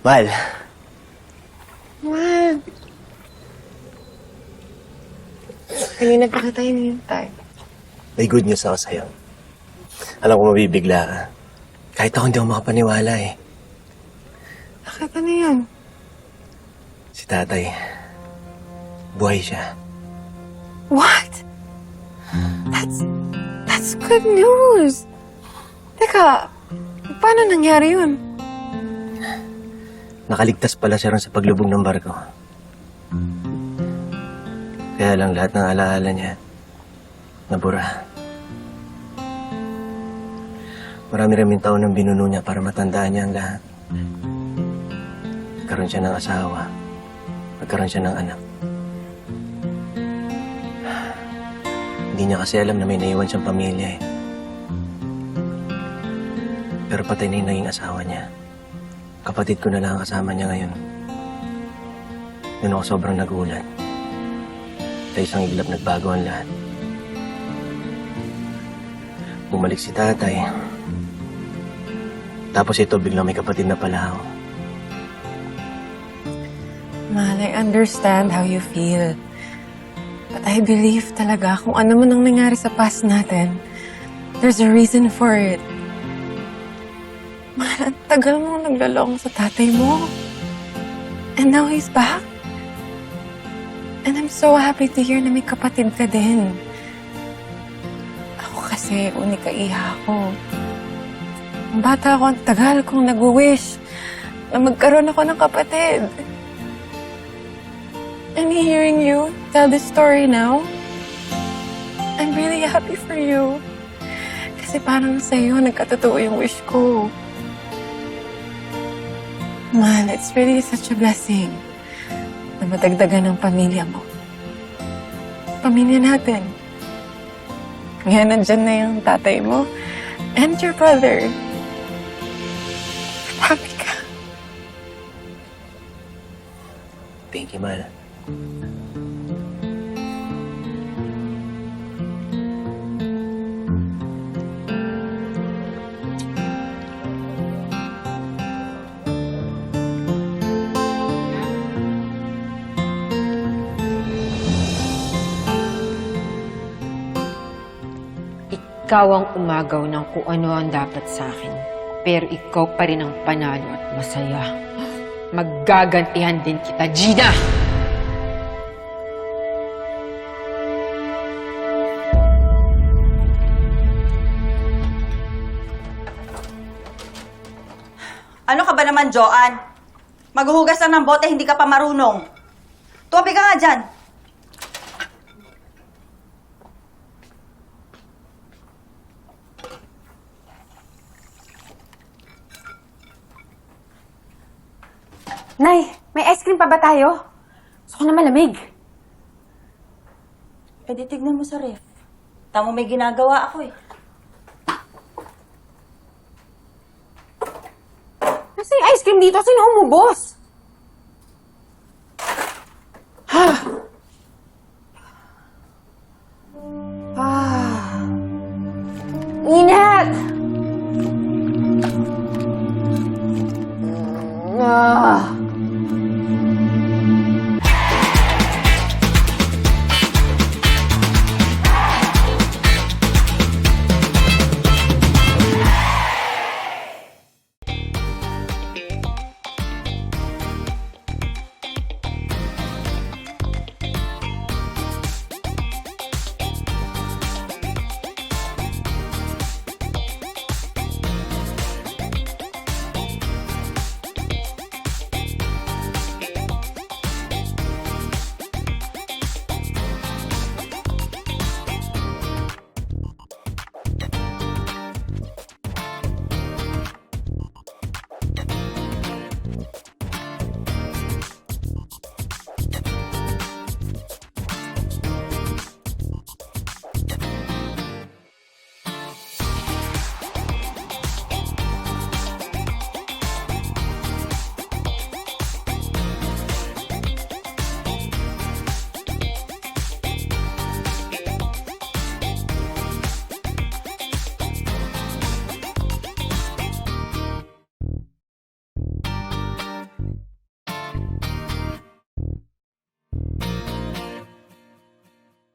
Mahal, Mahal. Kanina pa kita hinihintay. may good news ako sa'yo. Alam ko mabibigla ka. Kahit ako hindi ako makapaniwala eh. Bakit ano yan? Si tatay, buhay siya. What? That's, that's good news. Teka, paano nangyari yun? Nakaligtas pala siya ron sa paglubog ng barko. Kaya lang lahat ng alaala niya, nabura. Marami-raming taon ang binuno niya para matandaan niya ang lahat. Nagkaroon siya ng asawa. Nagkaroon siya ng anak. Hindi niya kasi alam na may naiwan siyang pamilya eh. Pero patay na yung naging asawa niya. Kapatid ko na lang ang kasama niya ngayon. Doon ako sobrang nagulat. Sa isang iglap nagbago ang lahat. Bumalik si tatay. Tapos ito biglang may kapatid na pala ako. Mahal, I understand how you feel. But I believe talaga kung ano man ang nangyari sa past natin, there's a reason for it. Mahal, tagal mo naglalong sa tatay mo. And now he's back. And I'm so happy to hear na may kapatid ka din. Ako kasi, unika iha ako. Ang bata ang tagal kong nag-wish na magkaroon ako ng kapatid. And hearing you tell this story now, I'm really happy for you. Kasi parang sa'yo, nagkatotoo yung wish ko. Man, it's really such a blessing na madagdagan ng pamilya mo. Pamilya natin. Kaya nandyan na yung tatay mo and your brother. Happy ka. Thank you, mahal. Ikaw ang umagaw ng kung ano ang dapat sa akin. Pero ikaw pa rin ang panalo at masaya. Maggagantihan din kita, Gina! Ano ka ba naman, Joanne? Maghuhugas lang ng bote, hindi ka pa marunong. Tuwapi ka nga dyan. Nay, may ice cream pa ba tayo? Gusto ko na malamig. Eh, di tignan mo sa ref. Tamo may ginagawa ako eh. Kasi yung ice cream dito, sino umubos? Ah. Inat!